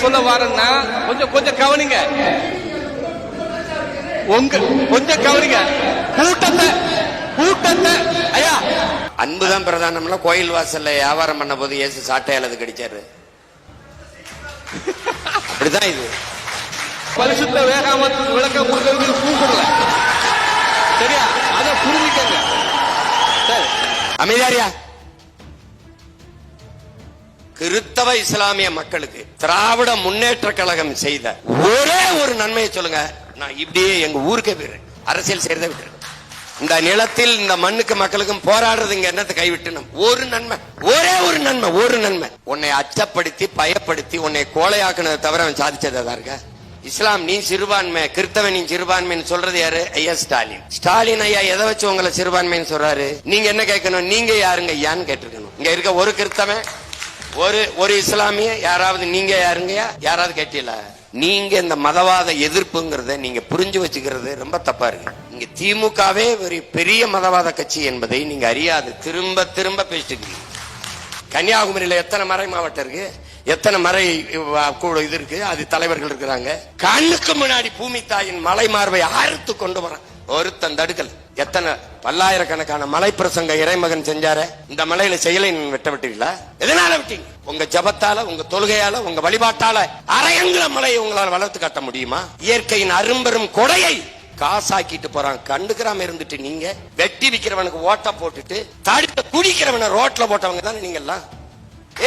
சொல்ல வரேன்னா கொஞ்சம் கொஞ்சம் கவனிங்க. உங்க கொஞ்சம் கவனிங்க. கூட்டத்தை கூட்டத்தை ஐயா. அன்புதான் பிரதானம்ல கோயில் வாசல்ல வியாபாரம் பண்ண போது இயேசு சாட்டையால் அது கடிச்சாரு. அப்படிதான் இது. பரிசுத்த வேகாமத்துக்கு விளக்கம் கொடுக்கறதுக்கு கூப்பிடல. சரியா? அதை புரிஞ்சுக்கங்க. அமைதியாரியா கிறித்தவ இஸ்லாமிய மக்களுக்கு திராவிட முன்னேற்ற கழகம் செய்த ஒரே ஒரு நன்மையை சொல்லுங்க. நான் இப்படியே எங்க ஊருக்கே போயிடுறேன். அரசியல் செய்யறத விட்டுருக்கேன் இந்த நிலத்தில் இந்த மண்ணுக்கு மக்களுக்கும் போராடுறது இங்க என்னத்தை கைவிட்டு ஒரு நன்மை. ஒரே ஒரு நன்மை ஒரு நன்மை. உன்னை அச்சப்படுத்தி பயப்படுத்தி உன்னை கோலையாக்குனதை தவிர அவன் சாதிச்சதா இருக்க? இஸ்லாம் நீ சிறுபான்மை கிறித்தவன் நீ சிறுபான்மைன்னு சொல்றது யாரு? ஐயா ஸ்டாலின். ஸ்டாலின் ஐயா எதை வச்சு உங்களை சிறுபான்மைன்னு சொல்றாரு? நீங்க என்ன கேட்கணும்? நீங்க யாருங்க? ஐயான்னு கேட்டிருக்கணும். இங்க இருக்க ஒரு கிறித்தவன் ஒரு ஒரு இஸ்லாமிய யாராவது நீங்க யாருங்கயா யாராவது கேட்டீங்களா? நீங்க இந்த மதவாத எதிர்ப்புங்கிறத நீங்க புரிஞ்சு வச்சுக்கிறது ரொம்ப தப்பா இருக்கு. இங்க திமுகவே ஒரு பெரிய மதவாத கட்சி என்பதை நீங்க அறியாது. திரும்ப திரும்ப பேசிட்டு கன்னியாகுமரியில எத்தனை மறை மாவட்டம் இருக்கு? எத்தனை மறை கூட இது இருக்கு? அது தலைவர்கள் இருக்கிறாங்க. கண்ணுக்கு முன்னாடி பூமி தாயின் மலை மார்பை அறுத்து கொண்டு வரான் ஒருத்தன் தடுக்கல். எத்தனை பல்லாயிரக்கணக்கான மலை பிரசங்க இறைமகன் செஞ்சார? இந்த மலையில செயலை வெட்ட விட்டீங்களா எதனால விட்டீங்க? உங்க ஜபத்தால உங்க தொழுகையால உங்க வழிபாட்டால அரையங்குல மலையை உங்களால் வளர்த்து காட்ட முடியுமா? இயற்கையின் அரும்பெரும் கொடையை காசாக்கிட்டு போறான். கண்டுக்கிறாம இருந்துட்டு நீங்க வெட்டி விக்கிறவனுக்கு ஓட்ட போட்டுட்டு தடுத்த குடிக்கிறவனை ரோட்ல போட்டவங்க தானே நீங்க எல்லாம்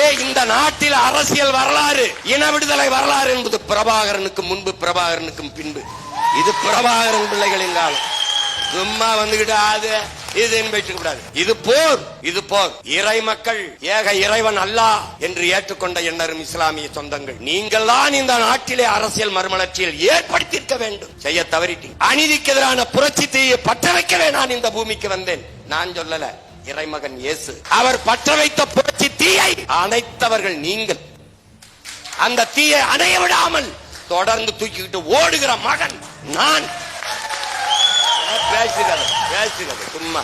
ஏ இந்த நாட்டில் அரசியல் வரலாறு இன விடுதலை வரலாறு என்பது பிரபாகரனுக்கு முன்பு பிரபாகரனுக்கும் பின்பு. இது பிரபாகரன் பிள்ளைகளின் காலம் சும்மா வந்துகிட்டு அது இதுன்னு கூடாது. இது போர் இது போர். இறை மக்கள் ஏக இறைவன் அல்லா என்று ஏற்றுக்கொண்ட எண்ணரும் இஸ்லாமிய சொந்தங்கள். நீங்கள் தான் இந்த நாட்டிலே அரசியல் மறுமலர்ச்சியில் ஏற்படுத்தியிருக்க வேண்டும். செய்ய தவறிட்டீங்க அநீதிக்கு எதிரான புரட்சி தீயை பற்ற வைக்கவே நான் இந்த பூமிக்கு வந்தேன். நான் சொல்லல இறைமகன் இயேசு. அவர் பற்ற வைத்த புரட்சி தீயை அணைத்தவர்கள் நீங்கள். அந்த தீயை அணைய விடாமல் தொடர்ந்து தூக்கிக்கிட்டு ஓடுகிற மகன் நான். பேசுகிறது பேசுகிறது சும்மா.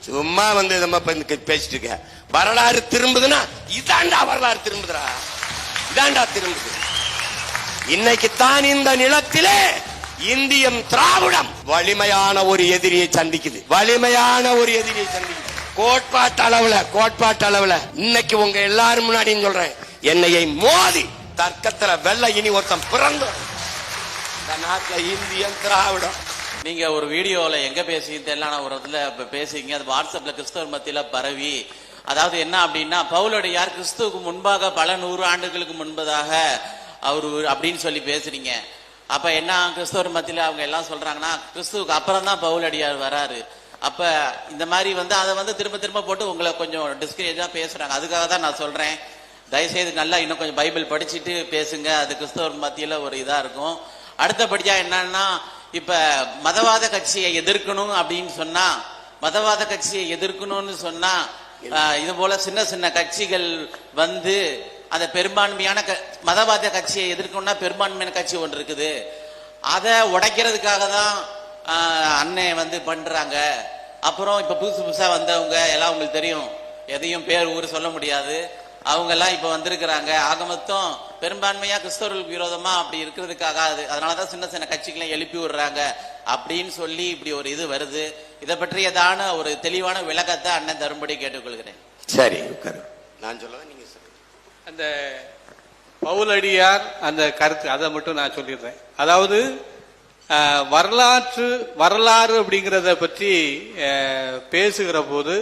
சும்மா வந்து நம்ம பேசிட்டு இருக்க. வரலாறு திரும்புதுன்னா இதாண்டா வரலாறு திரும்புதுடா. இதாண்டா திரும்புது. இன்னைக்கு தான் இந்த நிலத்திலே இந்தியம் திராவிடம் வலிமையான ஒரு எதிரியை சந்திக்குது. வலிமையான ஒரு எதிரியை சந்திக்குது. கோட்பாட்டு அளவுல கோட்பாட்டு அளவுல இன்னைக்கு உங்க எல்லாரும் முன்னாடியும் சொல்றேன். என்னையை மோதி தர்க்கத்துல வெள்ள இனி ஒருத்தன் பிறந்த இந்த நாட்டுல இந்தியன் திராவிடம். நீங்க ஒரு வீடியோல எங்க பேசிங்க தெரியல ஆனா ஒரு இடத்துல பேசிங்க அது வாட்ஸ்அப்ல கிறிஸ்தவர் மத்தியில பரவி. அதாவது என்ன அப்படின்னா பவுலடியார் கிறிஸ்துவுக்கு முன்பாக பல நூறு ஆண்டுகளுக்கு முன்பதாக அவரு அப்படின்னு சொல்லி பேசுறீங்க. அப்ப என்ன கிறிஸ்தவர் மத்தியில அவங்க எல்லாம் சொல்றாங்கன்னா கிறிஸ்துவுக்கு அப்புறம் தான் பவுலடியார் வராரு. அப்ப இந்த மாதிரி வந்து அதை வந்து திரும்ப திரும்ப போட்டு உங்களை கொஞ்சம் டிஸ்கரேஜா பேசுறாங்க. அதுக்காக தான் நான் சொல்றேன். தயவுசெய்து நல்லா இன்னும் கொஞ்சம் பைபிள் படிச்சுட்டு பேசுங்க. அது கிறிஸ்தவர் மத்தியில் ஒரு இதாக இருக்கும். அடுத்தபடியா என்னன்னா இப்ப மதவாத கட்சியை எதிர்க்கணும் அப்படின்னு சொன்னா மதவாத கட்சியை எதிர்க்கணும்னு சொன்னா இது போல சின்ன சின்ன கட்சிகள் வந்து அந்த பெரும்பான்மையான க- மதவாத கட்சியை எதிர்க்கணும்னா பெரும்பான்மையான கட்சி ஒன்று இருக்குது. அதை உடைக்கிறதுக்காக தான் ஆஹ், அண்ணன் வந்து பண்றாங்க. அப்புறம் இப்ப புதுசு புதுசா வந்தவங்க எல்லாம் உங்களுக்கு தெரியும். எதையும் பேர் ஊர் சொல்ல முடியாது. அவங்க எல்லாம் இப்ப வந்திருக்கிறாங்க. ஆக மொத்தம் பெரும்பான்மையா கிறிஸ்தவர்களுக்கு விரோதமா அப்படி இருக்கிறதுக்காக அது அதனாலதான் சின்ன சின்ன கட்சிகளை எழுப்பி விடுறாங்க. அப்படின்னு சொல்லி இப்படி ஒரு இது வருது. இதை பற்றியதான ஒரு தெளிவான விளக்கத்தை அண்ணன் தரும்படி கேட்டுக்கொள்கிறேன். சரி நான் சொல்லுவேன் நீங்க அந்த பவுலடியார் அந்த கருத்து அதை மட்டும் நான் சொல்லிடுறேன். அதாவது வரலாற்று வரலாறு அப்படிங்கிறத பற்றி பேசுகிற போது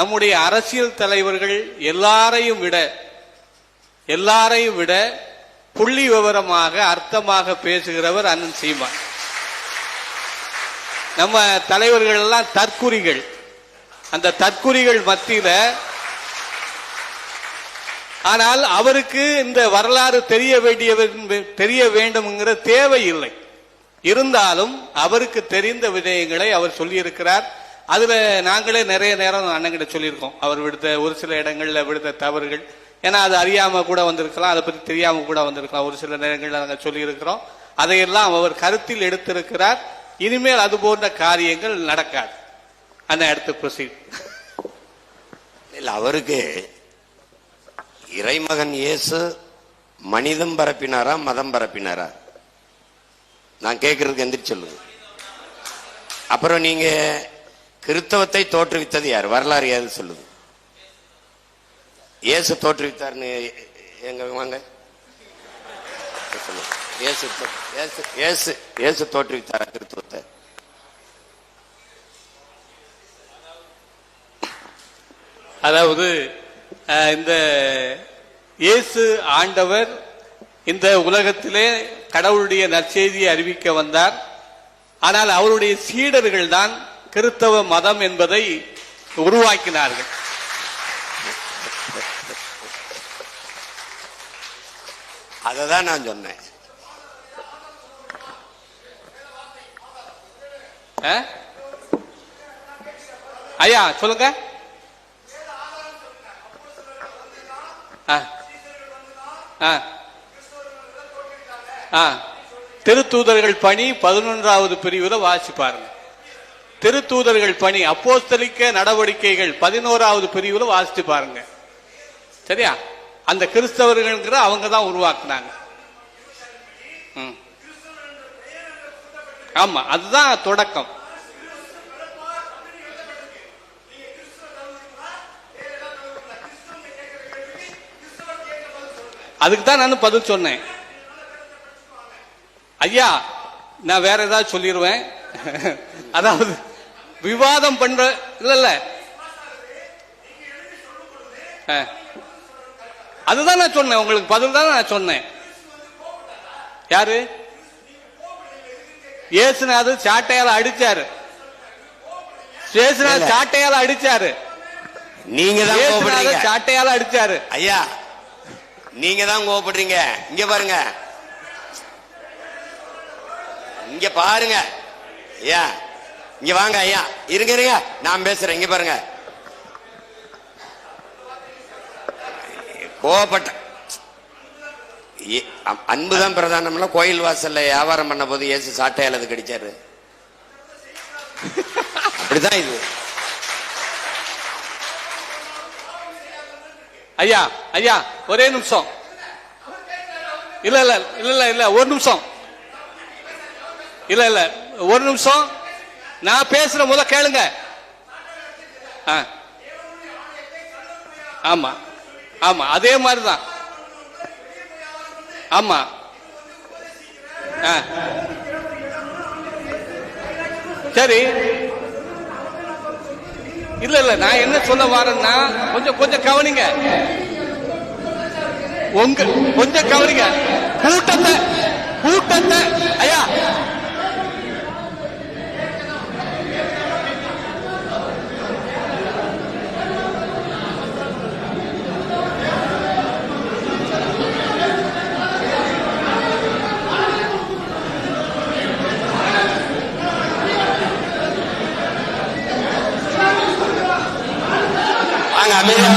நம்முடைய அரசியல் தலைவர்கள் எல்லாரையும் விட எல்லாரையும் விட புள்ளி விவரமாக அர்த்தமாக பேசுகிறவர் அண்ணன் சீமான். நம்ம தலைவர்கள் எல்லாம் தற்குறிகள். அந்த தற்குறிகள் மத்தியில ஆனால் அவருக்கு இந்த வரலாறு தெரிய வேண்டிய தெரிய வேண்டும்ங்கிற தேவை இல்லை இருந்தாலும் அவருக்கு தெரிந்த விடயங்களை அவர் சொல்லியிருக்கிறார். அதுல நாங்களே நிறைய நேரம் அண்ணங்கிட்ட சொல்லியிருக்கோம். அவர் விடுத்த ஒரு சில இடங்கள்ல விடுத்த தவறுகள். ஏன்னா அது அறியாம கூட வந்திருக்கலாம். அதை பத்தி தெரியாம கூட வந்திருக்கலாம். ஒரு சில நேரங்கள்ல நாங்கள் சொல்லியிருக்கிறோம். அதையெல்லாம் அவர் கருத்தில் எடுத்திருக்கிறார். இனிமேல் அது போன்ற காரியங்கள் நடக்காது. அந்த அடுத்து ப்ரொசீட் இல்ல அவருக்கு இறைமகன் இயேசு மனிதம் பரப்பினாரா மதம் பரப்பினாரா? நான் கேட்கறதுக்கு எந்திரிச்சு சொல்லுங்க. அப்புறம் நீங்க கிறிஸ்தவத்தை தோற்றுவித்தது யார்? வரலாறு ஏது சொல்லுது. இயேசு தோற்றுவித்தார்னு எங்க வாங்க? சொல்லுங்க. இயேசு இயேசு இயேசு கிறிஸ்தவத்தை அதாவது அஹ், இந்த இயேசு ஆண்டவர் இந்த உலகத்திலே கடவுளுடைய நற்செய்தியை அறிவிக்க வந்தார். ஆனால் அவருடைய சீடர்கள் தான் கிறிஸ்தவ மதம் என்பதை உருவாக்கினார்கள். அதை தான் நான் சொன்னேன்? ஐயா சொல்லுங்க. திருத்தூதர்கள் பணி பதினொன்றாவது பிரிவுல வாசி பாருங்க திருத்தூதர்கள் பணி அப்போஸ்தலிக்க நடவடிக்கைகள் பதினோராவது பிரிவுல வாசித்து பாருங்க. சரியா? அந்த கிறிஸ்தவர்கள்ங்கிற அவங்க தான் உருவாக்குனாங்க. ம். ஆமா அதுதான் தொடக்கம். அதுக்கு தான் நான் பதில் சொன்னேன். ஐயா நான் வேற ஏதாவது சொல்லிடுவேன் அதாவது விவாதம் பண்ற இல்ல இல்ல. அதுதான் நான் சொன்னேன் உங்களுக்கு பதில் தான் நான் சொன்னேன். யாரு? இயேசுநாதர் சாட்டையால அடிச்சாரு. இயேசுநாதர் சாட்டையால அடிச்சாரு. நீங்க தான் சாட்டையால அடிச்சாரு. ஐயா நீங்க தான் கோபப்படுறீங்க இங்க பாருங்க. இங்க பாருங்க. ஐயா இங்க வாங்க ஐயா. இருங்க இருங்க. நான் பேசுறேன். இங்க பாருங்க. கோபப்பட்ட அன்புதான் பிரதானம்ல. கோயில் வாசல்ல வியாபாரம் பண்ண போது ஏசு சாட்டையால் அது கடிச்சாரு. அப்படிதான் இது. ஐயா ஐயா ஒரே நிமிஷம். இல்ல இல்ல இல்ல இல்ல இல்ல ஒரு நிமிஷம். இல்ல இல்ல ஒரு நிமிஷம். நான் பேசுற முத கேளுங்க. ஆமா. ஆமா அதே மாதிரிதான். ஆமா. ஆ. சரி. இல்ல இல்ல நான் என்ன சொல்ல வரேன்னா கொஞ்சம் கொஞ்சம் கவனிங்க. உங்க கொஞ்சம் கவனிங்க. கூட்டத்தை கூட்டத்தை ஐயா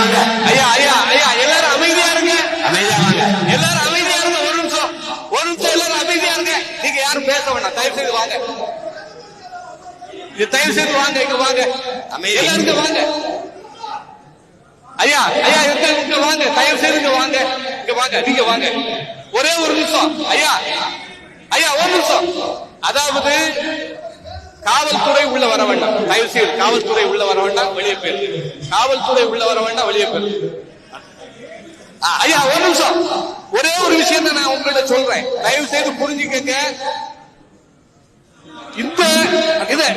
வாங்க. ஐயா ஐயா ஐயா எல்லாரும் அமைதியா இருங்க. அமைதியா வாங்க. எல்லாரும் அமைதியா இருங்க. ஒரு நிமிஷம். ஒரு நிமிஷம் எல்லாரும் அமைதியா இருங்க. நீங்க யாரும் பேச வேண்டாம். தயவு செய்து வாங்க. இது தயவு செய்து வாங்க. இங்க வாங்க. எல்லாரும் இங்க வாங்க. ஐயா ஐயா இங்க வாங்க. தயவு செய்து இங்க வாங்க. இங்க வாங்க. நீங்க வாங்க. ஒரே ஒரு நிமிஷம். ஐயா ஐயா ஒரு நிமிஷம். அதாவது காவல்துறை உள்ள வர வேண்டாம். தயவு செய்து காவல்துறை உள்ள வர வேண்டாம் வெளியே போயிரு. காவல்துறை உள்ள வர வேண்டாம் வெளியே போயிரு. ஐயா ஒரு நிமிஷம். ஒரே ஒரு விஷயம் நான் உங்கள்ட்ட சொல்றேன். தயவு செய்து புரிஞ்சுக்கங்க. இந்த இது.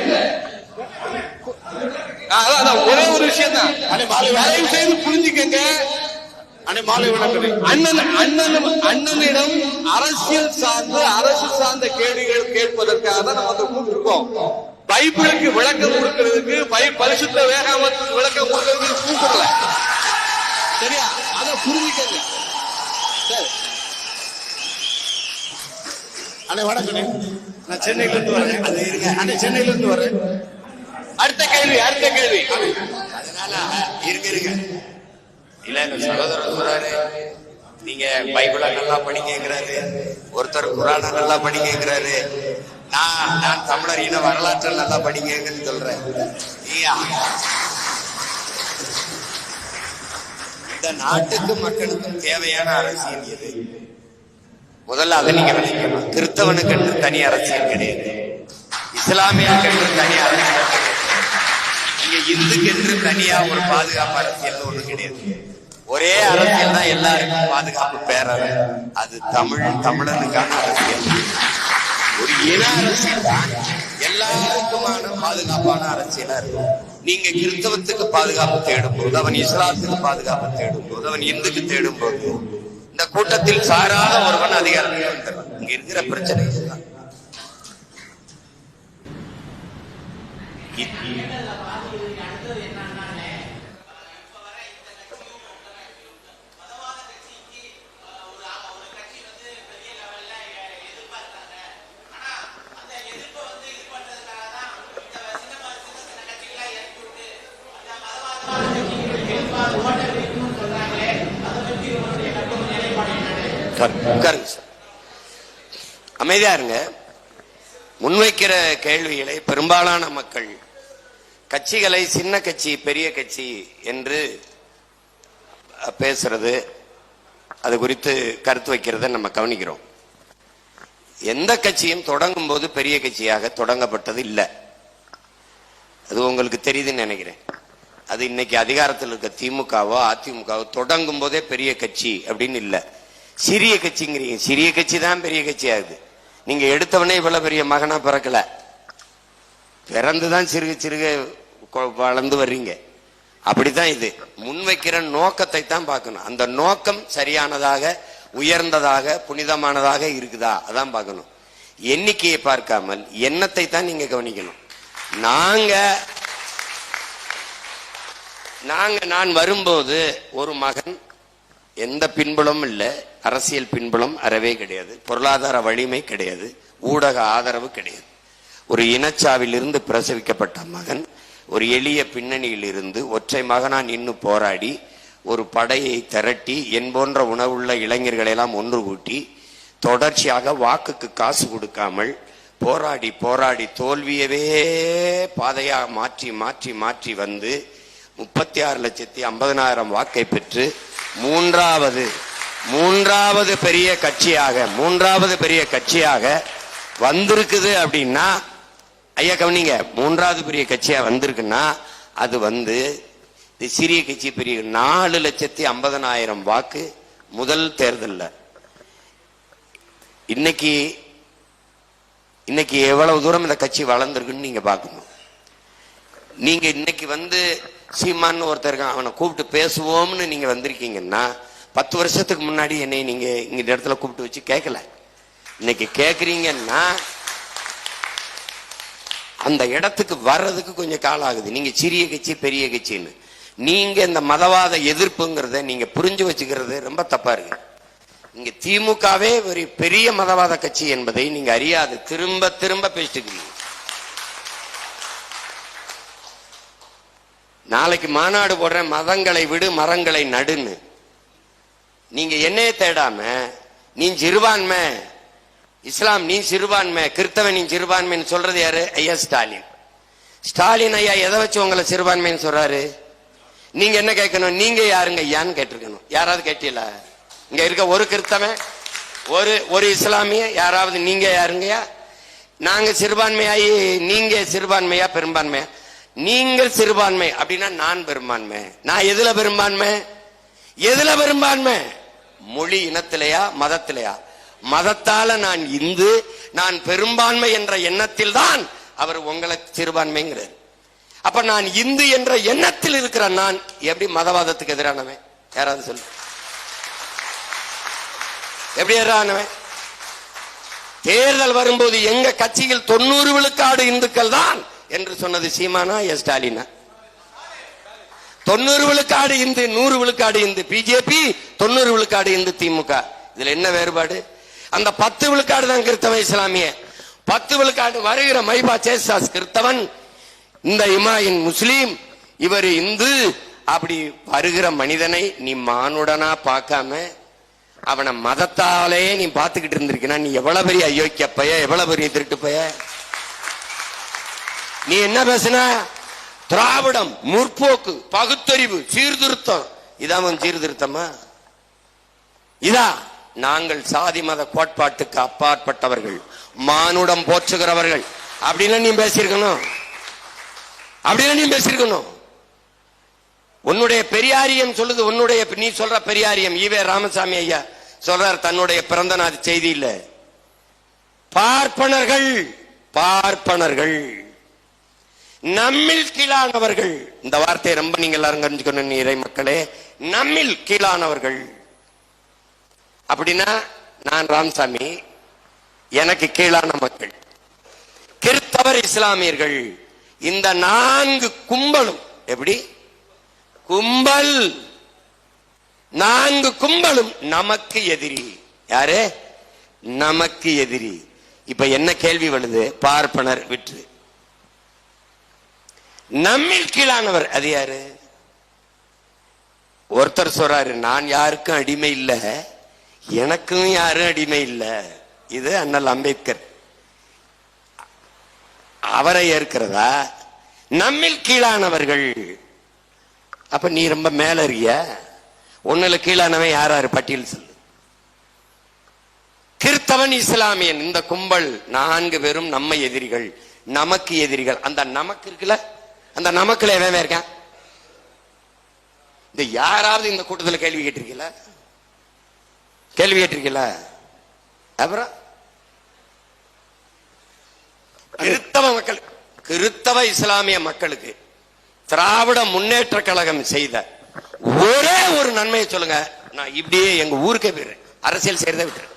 அதான், அதான், ஒரே ஒரு விஷயம் தான் தயவு செய்து புரிஞ்சுக்கங்க. அண்ணன் அண்ணன் அண்ணனிடம் அரசியல் சார்ந்து அரசு சார்ந்த கேள்விகள் கேட்பதற்காக தான் நம்ம வந்து கூப்பிட்டுருக்கோம். பைபிளுக்கு விளக்கம் கொடுக்கிறதுக்கு பை பரிசுத்த வேகாமத்துக்கு விளக்கம் கொடுக்கிறதுக்கு கூப்பிடல. சரியா? அதை புரிஞ்சுக்கங்க. சரி. அண்ணே வணக்கம் நான் சென்னையில இருந்து வரேன். அது இருங்க. அண்ணே சென்னையில இருந்து வரேன். அடுத்த கேள்வி அடுத்த கேள்வி. அதனால இருங்க இருங்க. இல்ல எங்க சகோதரர் சொல்றாரு நீங்க பைபிளை நல்லா படிக்கிறாரு ஒருத்தர் குரானை நல்லா படிக்கிறாரு நான் நான் தமிழர் இன வரலாற்றை நல்லா படிக்கிறேன்னு சொல்றேன். இந்த நாட்டுக்கு மக்களுக்கும் தேவையான அரசியல் எது? முதல்ல அதை நீங்க விளக்கணும் கிறிஸ்தவனுக்கு என்று தனி அரசியல் கிடையாது. இஸ்லாமியனுக்கு என்று தனி அரசியல் கிடையாது. இங்க இந்துக்கு என்று தனியா ஒரு பாதுகாப்பு அரசியல் ஒன்று கிடையாது. ஒரே அரசியல் தான் எல்லாருக்கும் பாதுகாப்பு பேரவை. அது தமிழ் தமிழனுக்கான அரசியல். ஒரு இன அரசியல் தான். எல்லாருக்குமான பாதுகாப்பான அரசியலா இருக்கும். நீங்க கிறிஸ்தவத்துக்கு பாதுகாப்பு தேடும் போது அவன் இஸ்லாத்துக்கு பாதுகாப்பு தேடும் போது அவன் இந்துக்கு தேடும் போது இந்த கூட்டத்தில் சாராத ஒருவன் அதிகாரத்தில் வந்துடுறான் இங்க இருக்கிற பிரச்சனை இதுதான். உட்காருங்க சார். அமைதியா இருங்க. முன்வைக்கிற கேள்விகளை பெரும்பாலான மக்கள் கட்சிகளை சின்ன கட்சி பெரிய கட்சி என்று பேசுறது அது குறித்து கருத்து வைக்கிறத நம்ம கவனிக்கிறோம். எந்த கட்சியும் தொடங்கும் போது பெரிய கட்சியாக தொடங்கப்பட்டது இல்லை. அது உங்களுக்கு தெரியுதுன்னு நினைக்கிறேன். அது இன்னைக்கு அதிகாரத்தில் இருக்க திமுகவோ அதிமுகவோ தொடங்கும் போதே பெரிய கட்சி அப்படின்னு இல்லை. சிறிய கட்சிங்கிறீங்க. சிறிய கட்சி தான் பெரிய கட்சி ஆகுது நீங்க எடுத்தவனே இவ்வளவு பெரிய மகனா பிறக்கல. பிறந்துதான் சிறுக சிறுக வளர்ந்து வர்றீங்க. அப்படிதான் இது. முன்வைக்கிற நோக்கத்தை தான் பார்க்கணும். அந்த நோக்கம் சரியானதாக உயர்ந்ததாக புனிதமானதாக இருக்குதா? அதான் பார்க்கணும். எண்ணிக்கையை பார்க்காமல் எண்ணத்தை தான் நீங்க கவனிக்கணும். நாங்க நாங்க நான் வரும்போது ஒரு மகன் எந்த பின்புலமும் இல்லை. அரசியல் பின்புலம் அறவே கிடையாது. பொருளாதார வலிமை கிடையாது. ஊடக ஆதரவு கிடையாது. ஒரு இனச்சாவிலிருந்து பிரசவிக்கப்பட்ட மகன் ஒரு எளிய பின்னணியில் இருந்து ஒற்றை மகனா நின்று போராடி ஒரு படையை திரட்டி என் போன்ற உணவுள்ள இளைஞர்களையெல்லாம் ஒன்று கூட்டி தொடர்ச்சியாக வாக்குக்கு காசு கொடுக்காமல் போராடி போராடி தோல்வியவே பாதையாக மாற்றி மாற்றி மாற்றி வந்து முப்பத்தி ஆறு லட்சத்தி ஐம்பதனாயிரம் வாக்கை பெற்று மூன்றாவது மூன்றாவது பெரிய கட்சியாக மூன்றாவது பெரிய கட்சியாக வந்திருக்குது அப்படின்னா ஐயா கவனிங்க மூன்றாவது பெரிய கட்சியாக வந்திருக்குன்னா அது வந்து சிறிய கட்சி பெரிய நாலு லட்சத்தி ஐம்பதனாயிரம் வாக்கு முதல் தேர்தலில். இன்னைக்கு இன்னைக்கு எவ்வளவு தூரம் இந்த கட்சி வளர்ந்துருக்குன்னு நீங்க பார்க்கணும். நீங்க இன்னைக்கு வந்து சீமான்னு ஒருத்தர் இருக்கான். அவனை கூப்பிட்டு பேசுவோம்னு நீங்கள் வந்திருக்கீங்கன்னா பத்து வருஷத்துக்கு முன்னாடி என்னை நீங்கள் இங்கே இந்த இடத்துல கூப்பிட்டு வச்சு கேட்கல இன்னைக்கு கேட்குறீங்கன்னா அந்த இடத்துக்கு வர்றதுக்கு கொஞ்சம் காலம் ஆகுது. நீங்கள் சிறிய கட்சி பெரிய கட்சின்னு. நீங்க இந்த மதவாத எதிர்ப்புங்கிறத நீங்க புரிஞ்சு வச்சுக்கிறது ரொம்ப தப்பா இருக்கு. இங்க திமுகவே ஒரு பெரிய மதவாத கட்சி என்பதை நீங்க அறியாது. திரும்ப திரும்ப பேசிட்டு நாளைக்கு மாநாடு போடுறேன் மதங்களை விடு மரங்களை நடுன்னு. நீங்க என்னைய தேடாம நீ சிறுபான்மை. இஸ்லாம் நீ சிறுபான்மை. கிறிஸ்தவன் நீ சிறுபான்மைன்னு சொல்றது யாரு? ஐயா ஸ்டாலின். ஸ்டாலின் ஐயா எதை வச்சு உங்களை சிறுபான்மைன்னு சொல்றாரு? நீங்க என்ன கேட்கணும்? நீங்க யாருங்க ஐயான்னு கேட்டிருக்கணும். யாராவது கேட்டீங்களா? இங்க இருக்க ஒரு கிறிஸ்தவன் ஒரு ஒரு இஸ்லாமிய யாராவது நீங்க யாருங்கய்யா? நாங்க சிறுபான்மையாயி நீங்க சிறுபான்மையா பெரும்பான்மையா? நீங்கள் சிறுபான்மை அப்படின்னா நான் பெரும்பான்மை. நான் எதுல பெரும்பான்மை? எதுல பெரும்பான்மை? மொழி இனத்திலையா மதத்திலையா? மதத்தால நான் இந்து நான் பெரும்பான்மை என்ற எண்ணத்தில் தான் அவர் உங்களை சிறுபான்மைங்கிறார். அப்ப நான் இந்து என்ற எண்ணத்தில் இருக்கிற நான் எப்படி மதவாதத்துக்கு எதிரானவன்? யாராவது சொல்லு. எப்படி எதிரானவன்? தேர்தல் வரும்போது எங்க கட்சியில் தொண்ணூறு விழுக்காடு இந்துக்கள் தான் என்று சொன்னது சீமானா எஸ் ஸ்டாலினா? தொண்ணூறு விழுக்காடு இந்து நூறு விழுக்காடு இந்து. பிஜேபி தொண்ணூறு விழுக்காடு இந்து திமுக. இதுல என்ன வேறுபாடு? அந்த பத்து விழுக்காடு தான் கிறிஸ்தவ இஸ்லாமிய. பத்து விழுக்காடு வருகிற மைபா சேசாஸ் கிறிஸ்தவன் இந்த இமாயின் முஸ்லீம். இவர் இந்து. அப்படி வருகிற மனிதனை நீ மானுடனா பார்க்காம அவனை மதத்தாலே நீ பார்த்துக்கிட்டு இருந்திருக்கினா நீ எவ்வளவு பெரிய அயோக்கிய பைய எவ்வளவு பெரிய திருட்டு பைய நீ என்ன பேசின? திராவிடம் முற்போக்கு பகுத்தறிவு சீர்திருத்தம். இதான் சீர்திருத்தமா? இதா நாங்கள் சாதி மத கோட்பாட்டுக்கு அப்பாற்பட்டவர்கள் மானுடம் போற்றுகிறவர்கள். அப்படின்னு நீ பேசியிருக்கணும். அப்படின்னு நீ பேசியிருக்கணும். உன்னுடைய பெரியாரியம் சொல்லுது உன்னுடைய நீ சொல்ற பெரியாரியம். ஈவே ராமசாமி ஐயா சொல்றார் தன்னுடைய பிறந்த நாள் செய்தியில. பார்ப்பனர்கள் பார்ப்பனர்கள். நம்மில் கீழானவர்கள். இந்த வார்த்தையை ரொம்ப நீங்க எல்லாரும் தெரிஞ்சுக்கணும் இறை மக்களே. நம்மில் கீழானவர்கள். அப்படின்னா நான் ராமசாமி. எனக்கு கீழான மக்கள். கிறிஸ்தவர் இஸ்லாமியர்கள். இந்த நான்கு கும்பலும் எப்படி? கும்பல். நான்கு கும்பலும் நமக்கு எதிரி. யாரு? நமக்கு எதிரி. இப்ப என்ன கேள்வி வருது? பார்ப்பனர் விற்று. நம்மில் கீழானவர். அது யாரு? ஒருத்தர் சொல்றாரு நான் யாருக்கும் அடிமை இல்லை எனக்கும் யாரும் அடிமை இல்லை. இது அண்ணல் அம்பேத்கர். அவரை ஏற்கிறதா? நம்மில் கீழானவர்கள். அப்ப நீ ரொம்ப மேல இருக்கிய? உன்னில கீழானவன் யாராரு? பட்டியல் சொல்லு. கிறிஸ்தவன் இஸ்லாமியன். இந்த கும்பல் நான்கு பேரும் நம்ம எதிரிகள் நமக்கு எதிரிகள். அந்த நமக்கு இருக்குல்ல அந்த நமக்குல எவன் இருக்கான் இந்த யாராவது இந்த கூட்டத்தில் கேள்வி கேட்டிருக்கீங்களா கேள்வி கேட்டிருக்கீங்களா அப்புறம் கிறிஸ்தவ மக்கள் கிறித்தவ இஸ்லாமிய மக்களுக்கு திராவிட முன்னேற்ற கழகம் செய்த ஒரே ஒரு நன்மையை சொல்லுங்க. நான் இப்படியே எங்க ஊருக்கே போயிடுறேன். அரசியல் செய்யறத விட்டுறேன்.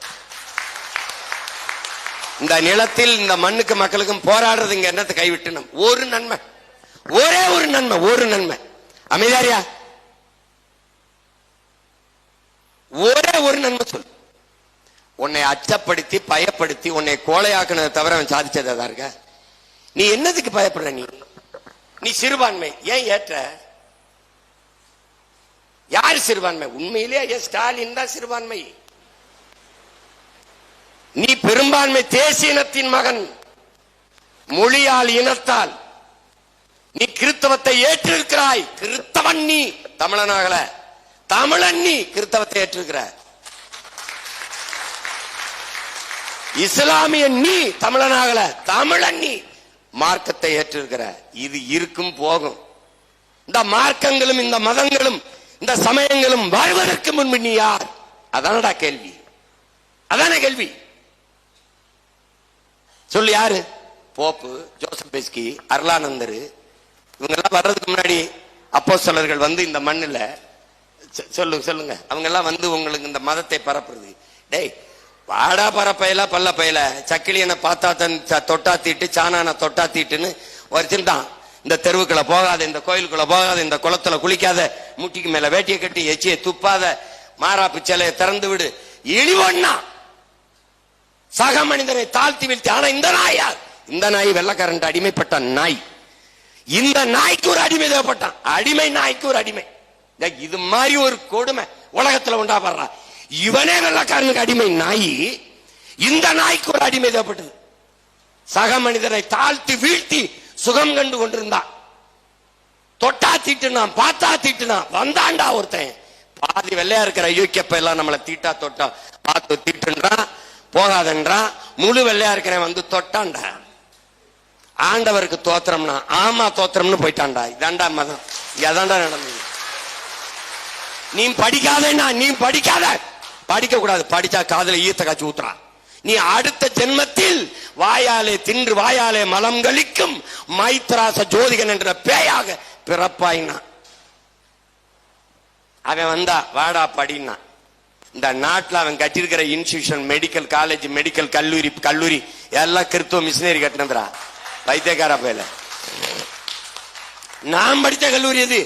இந்த நிலத்தில் இந்த மண்ணுக்கு மக்களுக்கும் போராடுறதுங்க என்னத்தை கைவிட்டு ஒரு நன்மை. ஒரே ஒரு நன்மை ஒரு நன்மை. அமைதியாரியா? ஒரே ஒரு நன்மை சொல். உன்னை அச்சப்படுத்தி பயப்படுத்தி உன்னை கோலையாக்குனதை தவிர அவன் சாதிச்சதா இருக்க? நீ என்னதுக்கு பயப்படுற நீ? நீ சிறுபான்மை. ஏன் ஏற்ற? யார் சிறுபான்மை? உண்மையிலேயே ஸ்டாலின் தான் சிறுபான்மை. நீ பெரும்பான்மை தேசிய இனத்தின் மகன். மொழியால் இனத்தால். நீ கிறித்தவத்தை ஏற்றிருக்கிறாய். கிறித்தவன் நீ. தமிழனாகல. தமிழன் நீ கிறித்தவத்தை ஏற்றிருக்கிற இஸ்லாமிய நீ தமிழனாகல. தமிழன் நீ மார்க்கத்தை ஏற்றிருக்கிற இது இருக்கும் போகும். இந்த மார்க்கங்களும் இந்த மதங்களும் இந்த சமயங்களும் வாழ்வதற்கு முன்பு நீ யார்? அதானடா கேள்வி. அதான கேள்வி. சொல்லு யாரு? போப்பு ஜோசப் பெஸ்கி அருளானந்தர் இவங்கெல்லாம் வர்றதுக்கு முன்னாடி அப்போ சிலர்கள் வந்து இந்த மண்ணில் சொ- சொல்லுங்க சொல்லுங்க. அவங்க எல்லாம் வந்து உங்களுக்கு இந்த மதத்தை பரப்புறது. டேய் வாடா பரப்பையில பல்ல பையில. சக்கிலியனை பார்த்தா தன் தொட்டாத்திட்டு தொட்டா தீட்டு சாணான தொட்டா தீட்டுன்னு இந்த தெருவுக்குள்ள போகாத இந்த கோயிலுக்குள்ள போகாத இந்த குளத்துல குளிக்காத முட்டிக்கு மேல வேட்டியை கட்டி எச்சியை துப்பாத மாறாப்பு சிலையை திறந்து விடு. இழிவண்ணா சக மனிதனை தாழ்த்தி வீழ்த்தி ஆனா இந்த நாயா இந்த நாய் வெள்ளக்காரன் அடிமைப்பட்ட நாய். இந்த நாய்க்கு ஒரு அடிமை தேவைப்பட்டான். அடிமை நாய்க்கு ஒரு அடிமை. இது மாதிரி ஒரு கொடுமை உலகத்துல உண்டாப்படுறா இவனே வெள்ளக்காரனுக்கு அடிமை நாய். இந்த நாய்க்கு ஒரு அடிமை தேவைப்பட்டது. சக மனிதனை தாழ்த்தி வீழ்த்தி சுகம் கண்டு கொண்டிருந்தான். தொட்டா தீட்டுனான் பார்த்தா தீட்டுனான். வந்தாண்டா ஒருத்தன். பாதி வெள்ளையா இருக்கிற யூகேப்ப எல்லாம் நம்மளை தீட்டா தொட்டா பார்த்து தீட்டுன்றான் போகாதன்றான். முழு வெள்ளையா இருக்கிறவன் வந்து தொட்டான்டா. ஆண்டவருக்கு தோத்திரம்னா ஆமா தோத்திரம்னு போயிட்டான்டா. இதாண்டா மதம். இதாண்டா நடந்தது நீ படிக்காதேண்ணா நீ படிக்காத. படிக்க கூடாது படிச்சா காதல ஈத்த காட்சி ஊத்துறா நீ அடுத்த ஜென்மத்தில் வாயாலே தின்று வாயாலே மலம் கழிக்கும் மைத்ராச ஜோதிகன் என்ற பேயாக பிறப்பாயினா அவன் வந்தா வாடா படினா இந்த நாட்டுல அவன் கட்டியிருக்கிற இன்ஸ்டிடியூஷன் மெடிக்கல் காலேஜ் மெடிக்கல் கல்லூரி கல்லூரி எல்லாம் கிறித்துவ மிஷினரி கட்டினதுரா பைத்தியக்கார பேல நான் படித்த கல்லூரி எது?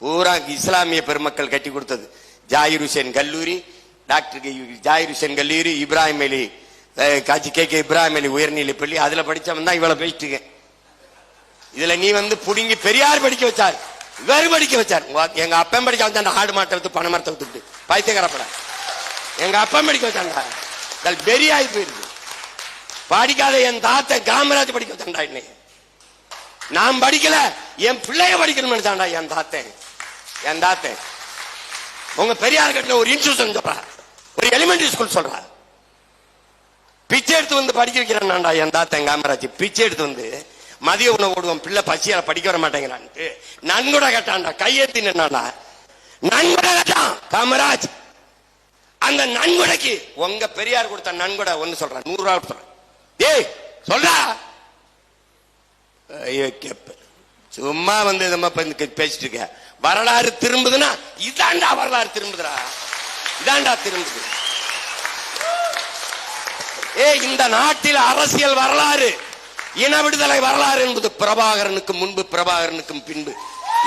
பூரா இஸ்லாமிய பெருமக்கள் கட்டி கொடுத்தது. ஜாகிர் ஹுசேன் கல்லூரி டாக்டர் ஜாகிர் ஹுசேன் கல்லூரி இப்ராஹிம் அலி காட்சி கே கே இப்ராஹிம் அலி உயர்நிலை பள்ளி அதுல படிச்சவன் தான் இவ்வளவு பேசிட்டு இதுல நீ வந்து புடுங்கி பெரியார் படிக்க வச்சார் இவர் படிக்க வச்சார். எங்க அப்பன் படிக்க வச்சான் ஆடு மாட்டத்து வித்து பண மரத்தை வித்துட்டு பைத்தியக்காரப்பட எங்க அப்பன் படிக்க வச்சாங்க பெரிய ஆகி போயிருக்கு. படிக்காத என் தாத்தன் காமராஜ் படிக்க வச்சாண்டா இன்னைக்கு நான் படிக்கல என் பிள்ளைய படிக்கணும்னு நினைச்சாண்டா என் தாத்தன் என் தாத்தன் உங்க பெரியார் கட்டின ஒரு இன்ஸ்டியூஷன் சொல்றா. ஒரு எலிமெண்டரி ஸ்கூல் சொல்றா. பிச்சை எடுத்து வந்து படிக்க வைக்கிறான்டா என் தாத்தன் காமராஜ். பிச்சை எடுத்து வந்து மதிய உணவு ஓடுவோம் பிள்ளை பசியால படிக்க வர மாட்டேங்கிறான்ட்டு நன்கூட கேட்டான்டா. கையெழுத்து நின்னான்டா நன்கூட கேட்டான் காமராஜ். அந்த நன்கொடைக்கு உங்க பெரியார் கொடுத்த நன்கொடை ஒன்னு சொல்றேன் நூறு ரூபா கொடுத்துறேன் ஏய் சொல்றா. ஐயோ கேப்ப சும்மா வந்து நம்ம பேசிட்டு இருக்க. வரலாறு திரும்புதுன்னா இதாண்டா வரலாறு திரும்புதுடா. இதாண்டா திரும்புது. ஏ இந்த நாட்டில் அரசியல் வரலாறு இன விடுதலை வரலாறு என்பது பிரபாகரனுக்கு முன்பு பிரபாகரனுக்கும் பின்பு.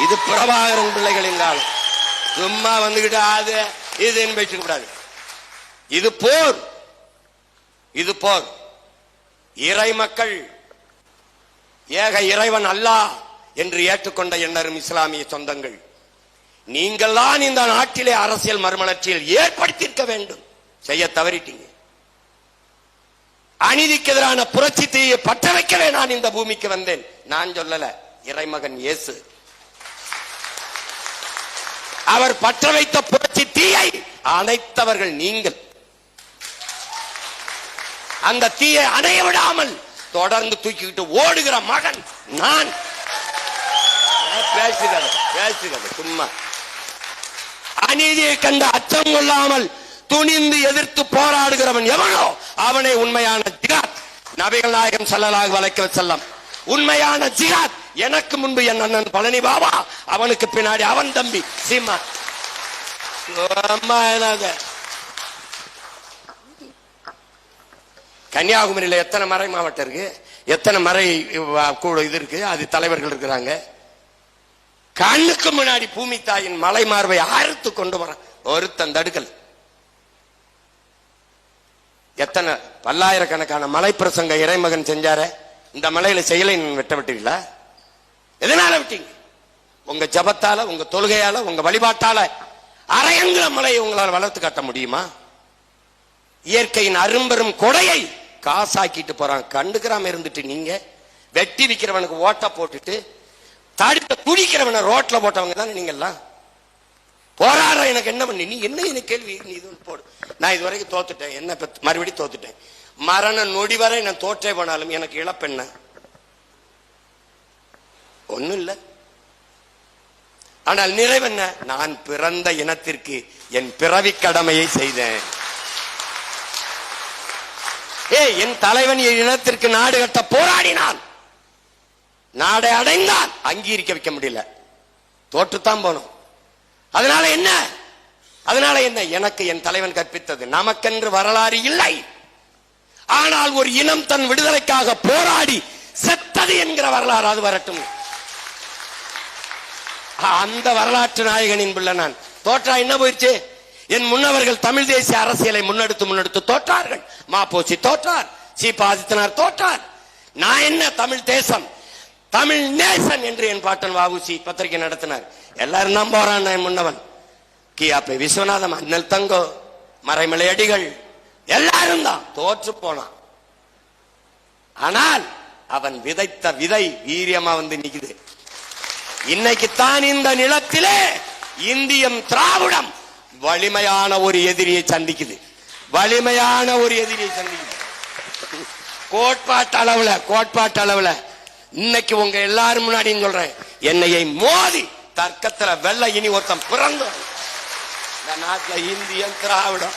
இது பிரபாகரன் பிள்ளைகளின் காலம். சும்மா வந்துகிட்டு அது இதுன்னு பேசிக்க கூடாது. இது போர். இது போர். இறை மக்கள் ஏக இறைவன் அல்லாஹ் என்று ஏற்றுக்கொண்ட எண்ணரும் இஸ்லாமிய சொந்தங்கள். நீங்கள் தான் இந்த நாட்டிலே அரசியல் மறுமலர்ச்சியில் ஏற்படுத்தியிருக்க வேண்டும். செய்ய தவறிட்டீங்க. அநீதிக்கு எதிரான புரட்சி தீயை பற்ற வைக்கவே நான் இந்த பூமிக்கு வந்தேன். நான் சொல்லல இறைமகன் இயேசு. அவர் பற்ற வைத்த புரட்சி தீயை அணைத்தவர்கள் நீங்கள். அந்த தீயை அணைய விடாமல் தொடர்ந்து தூக்கிக்கிட்டு ஓடுகிற மகன் நான். பேசுகிறது பேசுகிறது சும்மா. அநீதியை கண்டு அச்சம் கொள்ளாமல் துணிந்து எதிர்த்து போராடுகிறவன் எவனோ அவனை உண்மையான ஜிகாத் நபிகள் நாயகம் செல்லலாக அலைஹி செல்லம் உண்மையான ஜிகாத் எனக்கு முன்பு என் அண்ணன் பழனி பாபா அவனுக்கு பின்னாடி அவன் தம்பி சீமா. சும்மா கன்னியாகுமரியில் எத்தனை மறை மாவட்டம் இருக்கு? எத்தனை மறை கூட இது இருக்கு? அது தலைவர்கள் இருக்கிறாங்க. கண்ணுக்கு முன்னாடி பூமி தாயின் மலை மார்பை அறுத்து கொண்டு வர ஒருத்தன் தடுக்கல். எத்தனை பல்லாயிரக்கணக்கான மலை பிரசங்க இறைமகன் செஞ்சார? இந்த மலையில செயலை வெட்ட விட்டீங்களா எதனால விட்டீங்க? உங்க ஜபத்தால உங்க தொழுகையால உங்க வழிபாட்டால அரையங்கிற மலையை உங்களால் வளர்த்து காட்ட முடியுமா? இயற்கையின் அரும்பெரும் கொடையை காசாக்கிட்டு போறான். கண்டுக்கிறாம இருந்துட்டு நீங்க வெட்டி விற்கிறவனுக்கு ஓட்ட போட்டுட்டு தடுத்த குடிக்கிறவனை ரோட்ல போட்டவங்க தானே நீங்க எல்லாம் எனக்கு என்ன பண்ணி? நீ என்ன எனக்கு கேள்வி? நீ இது போடு. நான் இது வரைக்கும் தோத்துட்டேன். என்ன இப்ப மறுபடியும் தோத்துட்டேன். மரண நொடி வரை நான் தோற்றே போனாலும் எனக்கு இழப்பென்ன ஒண்ணும் இல்லை. ஆனால் நிறைவென்ன நான் பிறந்த இனத்திற்கு என் பிறவி கடமையை செய்தேன். ஏ என் தலைவன் என் இனத்திற்கு நாடு கட்ட போராடினான். நாடை அடைந்தான். அங்கீகரிக்க வைக்க முடியல. தோற்றுத்தான் போனோம். அதனால என்ன? அதனால என்ன? எனக்கு என் தலைவன் கற்பித்தது. நமக்கென்று வரலாறு இல்லை. ஆனால் ஒரு இனம் தன் விடுதலைக்காக போராடி செத்தது என்கிற வரலாறு அது வரட்டும். அந்த வரலாற்று நாயகனின் பிள்ளை நான். தோற்றா என்ன போயிடுச்சு? என் முன்னவர்கள் தமிழ் தேசிய அரசியலை முன்னெடுத்து முன்னெடுத்து தோற்றார்கள். மாப்போசி தோற்றார். சீபா ஆதித்தனார் தோற்றார். நான் என்ன தமிழ் தேசம்? தமிழ் நேசன் என்று என் பாட்டன் வாவுசி பத்திரிகை நடத்தினார். எல்லாரும் தான் போறான் என் முன்னவன். கியாப்பை விஸ்வநாதம் அண்ணல் தங்கோ மறைமலை அடிகள் எல்லாரும் தான் தோற்று போனான். ஆனால் அவன் விதைத்த விதை வீரியமா வந்து நிக்குது. இன்னைக்கு தான் இந்த நிலத்திலே இந்தியம் திராவிடம் வலிமையான ஒரு எதிரியை சந்திக்குது. வலிமையான ஒரு எதிரியை சந்திக்குது. கோட்பாட்டு அளவுல கோட்பாட்டு அளவுல இன்னைக்கு உங்க எல்லாரும் முன்னாடியும் சொல்றேன் என்னையை மோதி தர்க்கத்துல வெள்ள இனி ஒருத்தன் பிறந்து இந்த நாட்டில் இந்தியன் திராவிடம்.